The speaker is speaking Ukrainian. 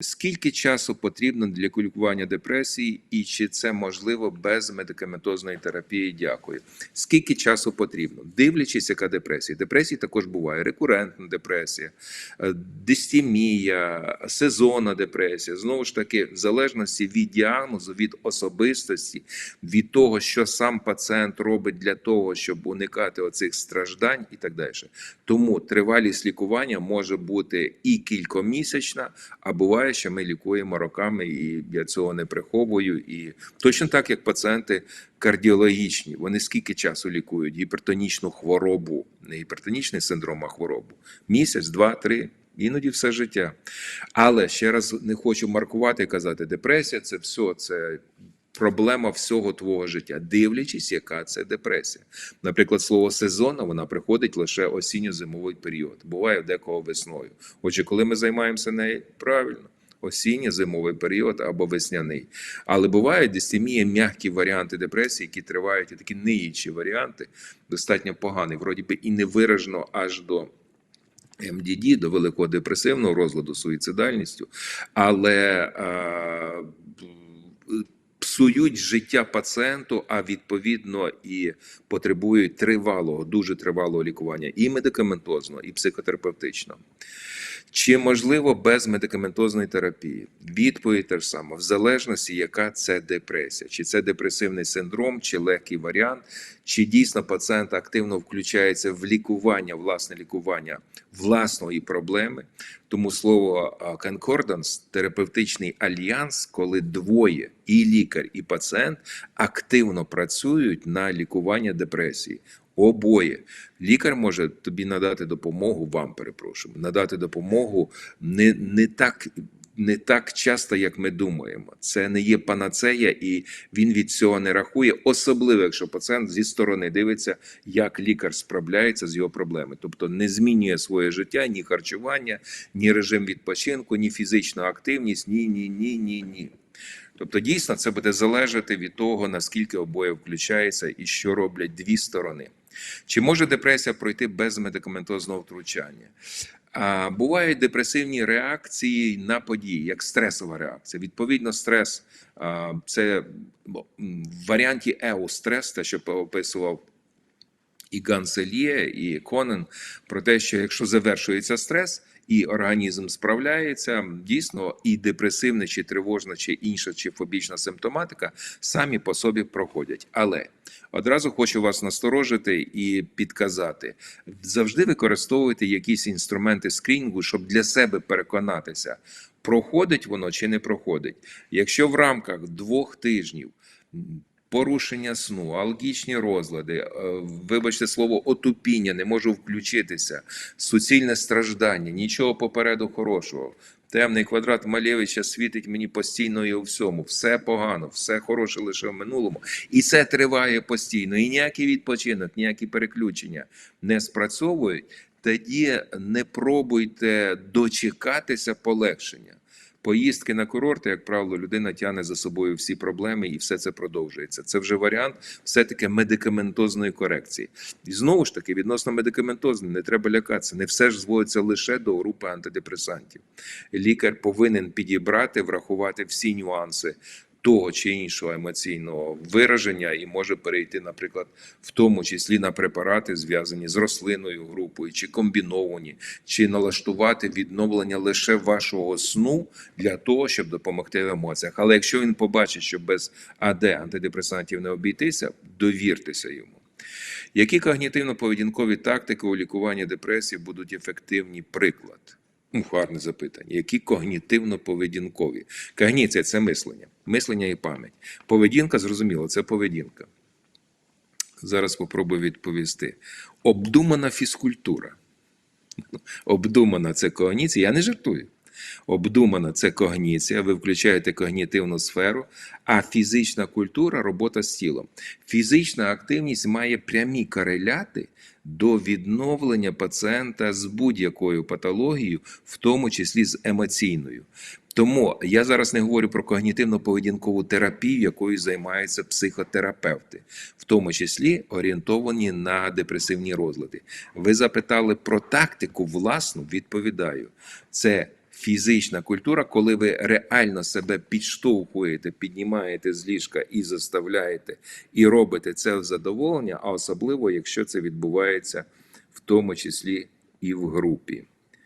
Скільки часу потрібно для лікування депресії, і чи це можливо без медикаментозної терапії? Дякую. Скільки часу потрібно? Дивлячись, яка депресія. Депресії також буває рекурентна депресія, е, дистемія, сезонна депресія. Знову ж таки, в залежності від діагнозу, від особистості, від того, що сам пацієнт робить для того, щоб уникати оцих страждань і так далі. Тому тривалість лікування може бути і кількомісячна, а буває, що ми лікуємо роками, і я цього не приховую. І точно так, як пацієнти кардіологічні, вони скільки часу лікують гіпертонічну хворобу, не гіпертонічний синдром, а хворобу. Місяць, два, три. Іноді все життя. Але ще раз не хочу маркувати і казати, депресія це все, це проблема всього твого життя, дивлячись, яка це депресія. Наприклад, слово сезонна вона приходить лише осінньо-зимовий період. Буває декого весною. Отже, коли ми займаємося нею, правильно. Осінньо-зимовий період або весняний. Але бувають дистемія, м'які варіанти депресії, які тривають, і такі ниючі варіанти, достатньо погані, вроді би і не виражено аж до МДД, до великого депресивного розладу суїцидальністю, але а, псують життя пацієнту, а відповідно і потребують тривалого, дуже тривалого лікування, і медикаментозного, і психотерапевтичного. Чи можливо без медикаментозної терапії? Відповідь та ж сама, в залежності, яка це депресія, чи це депресивний синдром, чи легкий варіант, чи дійсно пацієнт активно включається в лікування, власне лікування власної проблеми. Тому слово конкорданс, терапевтичний альянс, коли двоє, і лікар, і пацієнт активно працюють на лікування депресії. Обоє лікар може тобі надати допомогу, вам перепрошую, надати допомогу не, не так. Не так часто, як ми думаємо, це не є панацея, і він від цього не рахує, особливо якщо пацієнт зі сторони дивиться, як лікар справляється з його проблеми, тобто не змінює своє життя, ні харчування, ні режим відпочинку, ні фізична активність, ні, ні, ні, ні, ні. Тобто, дійсно, це буде залежати від того, наскільки обоє включається і що роблять дві сторони. Чи може депресія пройти без медикаментозного втручання? А, Бувають депресивні реакції на події, як стресова реакція. Відповідно, стрес це в варіанті еустрес, те, що описував і Ганселіє, і Конен, про те, що якщо завершується стрес. І організм справляється дійсно, і депресивна, чи тривожна, чи інша, чи фобічна симптоматика самі по собі проходять. Але одразу хочу вас насторожити і підказати: завжди використовуйте якісь інструменти скрінінгу, щоб для себе переконатися, проходить воно чи не проходить. Якщо в рамках двох тижнів. Порушення сну, алгічні розлади, е, вибачте слово, отупіння, не можу включитися, суцільне страждання, нічого попереду хорошого. Темний квадрат Малєвича світить мені постійно і у всьому. Все погано, все хороше лише в минулому. І це триває постійно. І ніякий відпочинок, ніякі переключення не спрацьовують. Тоді не пробуйте дочекатися полегшення. Поїздки на курорти, як правило, людина тягне за собою всі проблеми, і все це продовжується. Це вже варіант все-таки медикаментозної корекції. І знову ж таки, відносно медикаментозної, не треба лякатися. Не все ж зводиться лише до групи антидепресантів. Лікар повинен підібрати, врахувати всі нюанси. Того чи іншого емоційного вираження і може перейти, наприклад, в тому числі на препарати, зв'язані з рослинною групою, чи комбіновані, чи налаштувати відновлення лише вашого сну для того, щоб допомогти в емоціях. Але якщо він побачить, що без АД антидепресантів не обійтися, довіртеся йому. Які когнітивно-поведінкові тактики у лікуванні депресії будуть ефективні? Приклад. Гарне запитання. Які когнітивно-поведінкові? Когніція це мислення, мислення і пам'ять. Поведінка, зрозуміло, це поведінка. Зараз спробую відповісти. Обдумана фізкультура. Обдумана це когніція. Я не жартую. Обдумана це когніція, ви включаєте когнітивну сферу, а фізична культура робота з тілом. Фізична активність має прямі кореляти до відновлення пацієнта з будь-якою патологією, в тому числі з емоційною. Тому я зараз не говорю про когнітивно-поведінкову терапію, якою займаються психотерапевти, в тому числі орієнтовані на депресивні розлади. Ви запитали про тактику, власну відповідаю. Це фізична культура, коли ви реально себе підштовхуєте, піднімаєте з ліжка і заставляєте, і робите це в задоволення, а особливо, якщо це відбувається в тому числі і в групі.